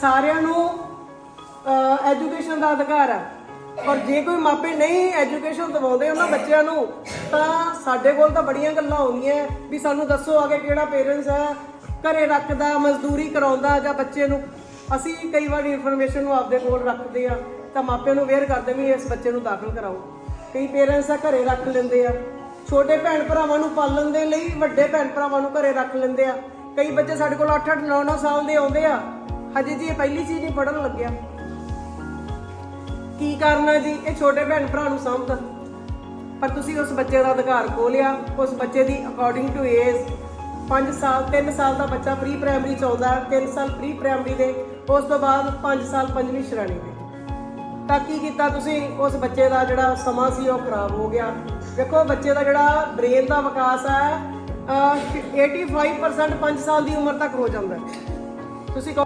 ਸਾਰਿਆਂ ਨੂੰ ਐਜੂਕੇਸ਼ਨ ਦਾ ਅਧਿਕਾਰ ਹੈ ਔਰ ਜੇ ਕੋਈ ਮਾਪੇ ਨਹੀਂ ਐਜੂਕੇਸ਼ਨ ਦਿਵਾਉਂਦੇ ਉਹਨਾਂ ਬੱਚਿਆਂ ਨੂੰ, ਤਾਂ ਸਾਡੇ ਕੋਲ ਤਾਂ ਬੜੀਆਂ ਗੱਲਾਂ ਆਉਂਦੀਆਂ ਵੀ ਸਾਨੂੰ ਦੱਸੋ ਆਗੇ ਕਿਹੜਾ ਪੇਰੈਂਟਸ ਹੈ ਘਰੇ ਰੱਖਦਾ, ਮਜ਼ਦੂਰੀ ਕਰਾਉਂਦਾ ਜਾਂ ਬੱਚੇ ਨੂੰ। ਅਸੀਂ ਕਈ ਵਾਰ ਇਨਫੋਰਮੇਸ਼ਨ ਨੂੰ ਆਪਦੇ ਕੋਲ ਰੱਖਦੇ ਆ, ਤਾਂ ਮਾਪਿਆਂ ਨੂੰ ਅਵੇਅਰ ਕਰਦੇ ਵੀ ਇਸ ਬੱਚੇ ਨੂੰ ਦਾਖਲ ਕਰਾਓ। ਕਈ ਪੇਰੈਂਟਸ ਆ ਘਰੇ ਰੱਖ ਲੈਂਦੇ ਆ। ਛੋਟੇ ਭੈਣ ਭਰਾਵਾਂ ਨੂੰ ਪਾਲਣ ਦੇ ਲਈ ਵੱਡੇ ਭੈਣ ਭਰਾਵਾਂ ਨੂੰ ਘਰੇ ਰੱਖ ਲੈਂਦੇ ਆ। ਕਈ ਬੱਚੇ ਸਾਡੇ ਕੋਲ 8-8 9-9 ਸਾਲ ਦੇ ਆਉਂਦੇ ਆ। ਹਜੇ ਜੀ ਇਹ ਪਹਿਲੀ ਚੀਜ਼ ਨਹੀਂ ਪੜਨ ਲੱਗਿਆ। ਕੀ ਕਰਨਾ ਜੀ? ਇਹ ਛੋਟੇ ਭੈਣ ਭਰਾ ਨੂੰ ਸਮਝਦਾ ਪਰ ਤੁਸੀਂ ਉਸ ਬੱਚੇ ਦਾ ਅਧਿਕਾਰ ਖੋ ਲਿਆ। ਉਸ ਬੱਚੇ ਦੀ ਅਕੋਰਡਿੰਗ ਟੂ ਏਜ 5 ਸਾਲ 3 ਸਾਲ ਦਾ ਬੱਚਾ ਪ੍ਰੀ ਪ੍ਰਾਇਮਰੀ ਚ ਆਉਂਦਾ 3 ਸਾਲ ਪ੍ਰੀ ਪ੍ਰਾਇਮਰੀ ਦੇ ਉਸ ਤੋਂ ਬਾਅਦ 5 ਸਾਲ ਪੰਜਵੀਂ ਸ਼੍ਰੇਣੀ ਦੇ। ਤਾਂ ਕੀ ਕੀਤਾ ਤੁਸੀਂ? ਉਸ ਬੱਚੇ ਦਾ ਜਿਹੜਾ ਸਮਾਂ ਸੀ ਉਹ ਖਰਾਬ ਹੋ ਗਿਆ। ਦੇਖੋ ਬੱਚੇ ਦਾ ਜਿਹੜਾ ਬ੍ਰੇਨ ਦਾ ਵਿਕਾਸ ਹੈ ਅਹ, 85% 5 ਸਾਲ ਦੀ ਉਮਰ ਤੱਕ ਹੋ ਜਾਂਦਾ ਤੁਸੀਂ ਕਹੋ